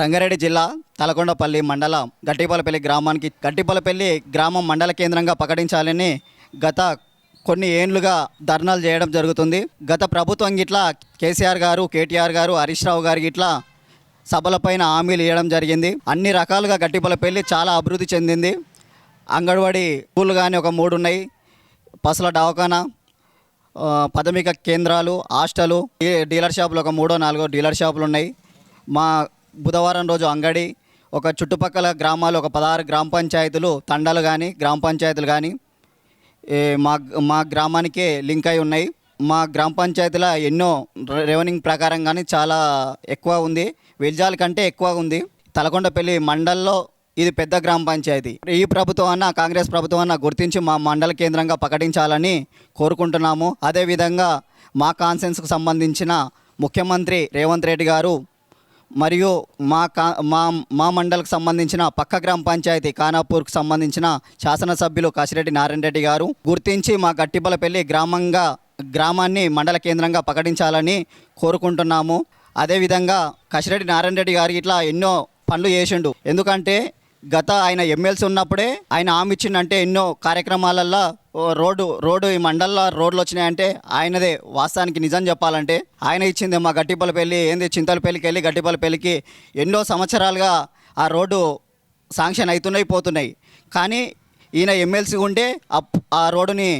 రంగారెడ్డి జిల్లా తలకొండపల్లి మండలం గట్టిపలపల్లి గ్రామానికి గట్టిపలపల్లి గ్రామం మండల కేంద్రంగా ప్రకటించాలని గత కొన్ని ఏండ్లుగా ధర్నాలు చేయడం జరుగుతుంది. గత ప్రభుత్వం గిట్ల కేసీఆర్ గారు కేటీఆర్ గారు హరీష్ రావు గారు గిట్ల సభలపైన హామీలు ఇవ్వడం జరిగింది. అన్ని రకాలుగా గట్టిపల్లపల్లి చాలా అభివృద్ధి చెందింది. అంగన్వాడీ స్కూల్ కానీ ఒక మూడు ఉన్నాయి. పసుల దవాఖానా ఆ, ప్రాథమిక కేంద్రాలు హాస్టలు ఈ డీలర్ షాపులు ఒక మూడో నాలుగో డీలర్ షాపులు ఉన్నాయి. మా బుధవారం రోజు అంగడి ఒక చుట్టుపక్కల గ్రామాలు ఒక పదహారు గ్రామ పంచాయతీలు తండాలు కానీ గ్రామ పంచాయతీలు కానీ మా మా గ్రామానికే లింక్ అయి ఉన్నాయి. మా గ్రామ పంచాయతీల ఎన్నో రెవెన్యూ ప్రకారం కానీ చాలా ఎక్కువ ఉంది. విల్జాల కంటే ఎక్కువ ఉంది. తలకొండపల్లి మండల్లో ఇది పెద్ద గ్రామ పంచాయతీ. ఈ ప్రభుత్వం అన్న కాంగ్రెస్ ప్రభుత్వం అన్న గుర్తించి మా మండల కేంద్రంగా ప్రకటించాలని కోరుకుంటున్నాము. అదేవిధంగా మా కాన్సెన్స్కు సంబంధించిన ముఖ్యమంత్రి రేవంత్ రెడ్డి గారు మరియు మా కా మా మా మండలకు సంబంధించిన పక్క గ్రామ పంచాయతీ ఖానాపూర్కు సంబంధించిన శాసనసభ్యులు కాశిరెడ్డి నారాయణ రెడ్డి గారు గుర్తించి మా గట్టిపలపల్లి గ్రామంగా గ్రామాన్ని మండల కేంద్రంగా ప్రకటించాలని కోరుకుంటున్నాము. అదేవిధంగా కసిరెడ్డి నారాయణ రెడ్డి గారికి ఇట్లా ఎన్నో పనులు చేసిండు. ఎందుకంటే గత ఆయన ఎమ్మెల్సీ ఉన్నప్పుడే ఆయన హామీ ఇచ్చిండంటే ఎన్నో కార్యక్రమాలల్లో రోడ్డు రోడ్డు ఈ మండలంలో రోడ్లు వచ్చినాయంటే ఆయనదే వాస్తవానికి నిజం చెప్పాలంటే. ఆయన ఇచ్చింది మా గట్టిపల్లిపల్లి ఏంది చింతలపల్లికి వెళ్ళి గట్టిపల్లిపల్లికి ఎన్నో సంవత్సరాలుగా ఆ రోడ్డు శాంక్షన్ అవుతున్నాయి పోతున్నాయి. కానీ ఈయన ఎమ్మెల్సీ ఉంటే ఆ ఆ రోడ్డుని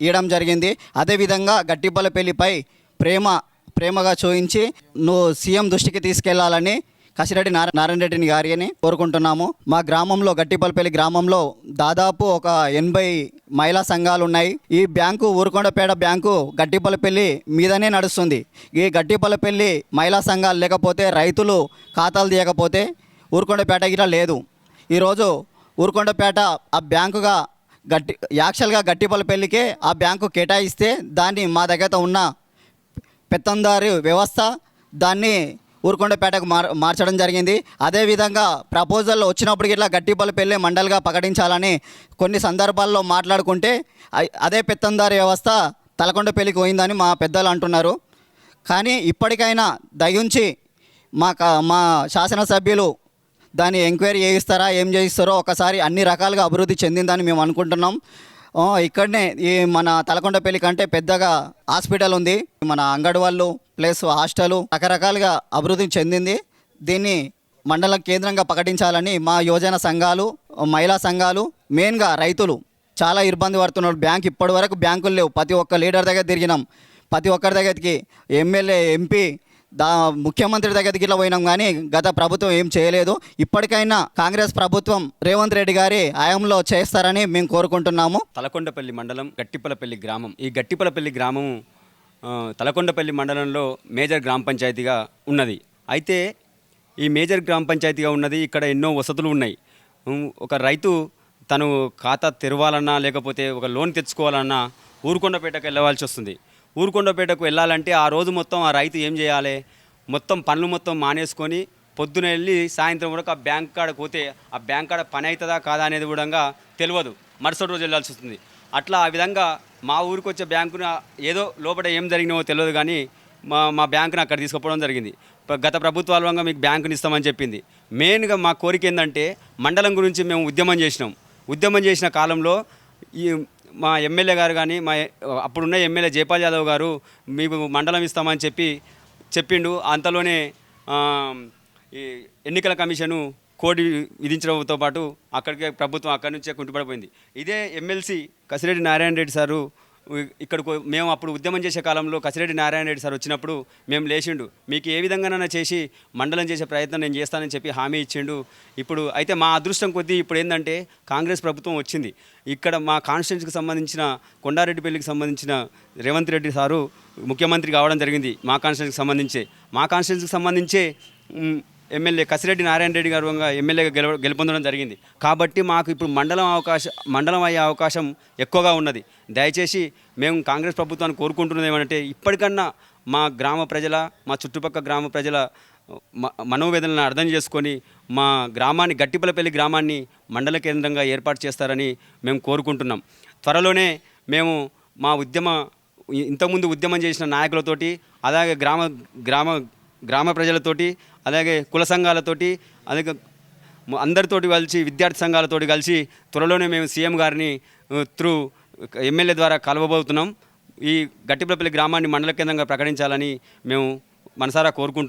ఇవ్వడం జరిగింది. అదేవిధంగా గట్టిపల్లిపల్లిపై ప్రేమ ప్రేమగా చూయించి నువ్వు సీఎం దృష్టికి తీసుకెళ్ళాలని కసిరెడ్డి నారా నారాయణ రెడ్డిని గారిని కోరుకుంటున్నాము. మా గ్రామంలో గట్టిపల్లిపల్లి గ్రామంలో దాదాపు ఒక ఎనభై మహిళా సంఘాలు ఉన్నాయి ఈ బ్యాంకు ఊరుకొండపేట బ్యాంకు గట్టిపల్లపల్లి మీదనే నడుస్తుంది. ఈ గట్టిపల్లపల్లి మహిళా సంఘాలు లేకపోతే రైతులు ఖాతాలు తీయకపోతే ఊరుకొండపేట ఇలా లేదు. ఈరోజు ఊరుకొండపేట ఆ బ్యాంకుగా గట్టి యాక్చువల్గా గట్టిపల్లపల్లికే ఆ బ్యాంకు కేటాయిస్తే దాన్ని మా దగ్గర ఉన్న పెత్తందారి వ్యవస్థ దాన్ని ఊరుకొండపేటకు మార్ మార్చడం జరిగింది. అదేవిధంగా ప్రపోజల్ వచ్చినప్పుడు ఇట్లా గట్టిపల్లిపల్లి మండలిగా ప్రకటించాలని కొన్ని సందర్భాల్లో మాట్లాడుకుంటే అదే పెత్తందారి వ్యవస్థ తలకొండపల్లికి పోయిందని మా పెద్దలు అంటున్నారు. కానీ ఇప్పటికైనా దయించి మా మా శాసనసభ్యులు దాన్ని ఎంక్వైరీ చేయిస్తారా ఏం చేయిస్తారో ఒకసారి అన్ని రకాలుగా అభివృద్ధి చెందిందని మేము అనుకుంటున్నాం. ఇక్కడనే ఈ మన తలకొండపల్లి కంటే పెద్దగా హాస్పిటల్ ఉంది. మన అంగడి వాళ్ళు ప్లస్ హాస్టల్ రకరకాలుగా అభివృద్ధి చెందింది. దీన్ని మండల కేంద్రంగా ప్రకటించాలని మా యువజన సంఘాలు మహిళా సంఘాలు మెయిన్గా రైతులు చాలా ఇబ్బంది పడుతున్నారు. బ్యాంక్ ఇప్పటి వరకు బ్యాంకులు లేవు. ప్రతి ఒక్క లీడర్ దగ్గర తిరిగినాం. ప్రతి ఒక్కరి దగ్గరికి ఎమ్మెల్యే ఎంపీ దా ముఖ్యమంత్రి దగ్గరికి ఇట్లా పోయినాం కానీ గత ప్రభుత్వం ఏం చేయలేదు. ఇప్పటికైనా కాంగ్రెస్ ప్రభుత్వం రేవంత్ రెడ్డి గారి హయాంలో చేస్తారని మేము కోరుకుంటున్నాము. తలకొండపల్లి మండలం గట్టిపలపల్లి గ్రామం. ఈ గట్టిపలపల్లి గ్రామం తలకొండపల్లి మండలంలో మేజర్ గ్రామ పంచాయతీగా ఉన్నది. అయితే ఈ మేజర్ గ్రామ పంచాయతీగా ఉన్నది ఇక్కడ ఎన్నో వసతులు ఉన్నాయి. ఒక రైతు తను ఖాతా తెరవాలన్నా లేకపోతే ఒక లోన్ తెచ్చుకోవాలన్నా ఊరుకొండపేటకు వెళ్ళవలసి వస్తుంది. ఊరుకొండపేటకు వెళ్ళాలంటే ఆ రోజు మొత్తం ఆ రైతు ఏం చేయాలి? మొత్తం పనులు మొత్తం మానేసుకొని పొద్దున వెళ్ళి సాయంత్రం వరకు ఆ బ్యాంక్ కాడ పోతే ఆ బ్యాంక్ కాడ పని అవుతుందా కాదా అనేది కూడా తెలియదు. మరుసటి రోజు వెళ్ళాల్సి వస్తుంది. అట్లా ఆ విధంగా మా ఊరికి వచ్చే బ్యాంకున ఏదో లోపల ఏం జరిగినావో తెలియదు కానీ మా మా బ్యాంకుని అక్కడ తీసుకుపోవడం జరిగింది. గత గత వల్ల మీకు బ్యాంకుని ఇస్తామని చెప్పింది. మెయిన్గా మా కోరిక ఏంటంటే మండలం గురించి మేము ఉద్యమం చేసినాం. ఉద్యమం చేసిన కాలంలో ఈ మా ఎమ్మెల్యే గారు కానీ మా అప్పుడున్న ఎమ్మెల్యే జయపాల్ యాదవ్ గారు మీకు మండలం ఇస్తామని చెప్పి చెప్పిండు. అంతలోనే ఈ ఎన్నికల కమిషను కోడి విధించడంతో పాటు అక్కడికి ప్రభుత్వం అక్కడి నుంచే కుంటుపడిపోయింది. ఇదే ఎమ్మెల్సీ కసిరెడ్డి నారాయణ రెడ్డి సారు ఇక్కడికి మేము అప్పుడు ఉద్యమం చేసే కాలంలో కసిరెడ్డి నారాయణ రెడ్డి సార్ వచ్చినప్పుడు మేము లేచిండు. మీకు ఏ విధంగానైనా చేసి మండలం చేసే ప్రయత్నం నేను చేస్తానని చెప్పి హామీ ఇచ్చిండు. ఇప్పుడు అయితే మా అదృష్టం కొద్దీ ఇప్పుడు ఏంటంటే కాంగ్రెస్ ప్రభుత్వం వచ్చింది. ఇక్కడ మా కాన్స్టిట్యూన్సీకి సంబంధించిన కొండారెడ్డిపల్లికి సంబంధించిన రేవంత్ రెడ్డి సారు ముఖ్యమంత్రి కావడం జరిగింది మా కాన్స్టిట్యూన్సీకి సంబంధించే. మా కాన్స్టిట్యూన్సీకి సంబంధించే ఎమ్మెల్యే కసిరెడ్డి నారాయణ రెడ్డి గారు ఎమ్మెల్యేగా గెలవ గెలుపొందడం జరిగింది. కాబట్టి మాకు ఇప్పుడు మండలం అవకాశం మండలం అయ్యే అవకాశం ఎక్కువగా ఉన్నది. దయచేసి మేము కాంగ్రెస్ ప్రభుత్వాన్ని కోరుకుంటున్నది ఏమంటే ఇప్పటికన్నా మా గ్రామ ప్రజల మా చుట్టుపక్కల గ్రామ ప్రజల మ- మనోవేదనలను అర్థం చేసుకొని మా గ్రామాన్ని గట్టిపలపల్లి గ్రామాన్ని మండల కేంద్రంగా ఏర్పాటు చేస్తారని మేము కోరుకుంటున్నాం. త్వరలోనే మేము మా ఉద్యమ ఇంతకుముందు ఉద్యమం చేసిన నాయకులతోటి అలాగే గ్రామ గ్రామ గ్రామ ప్రజలతోటి అలాగే కుల సంఘాలతోటి అలాగే అందరితోటి కలిసి విద్యార్థి సంఘాలతోటి కలిసి త్వరలోనే మేము సీఎం గారిని త్రూ ఎమ్మెల్యే ద్వారా కలవబోతున్నాం. ఈ గట్టిపల్లి గ్రామాన్ని మండల కేంద్రంగా ప్రకటించాలని మేము మనసారా కోరుకుంటున్నాం.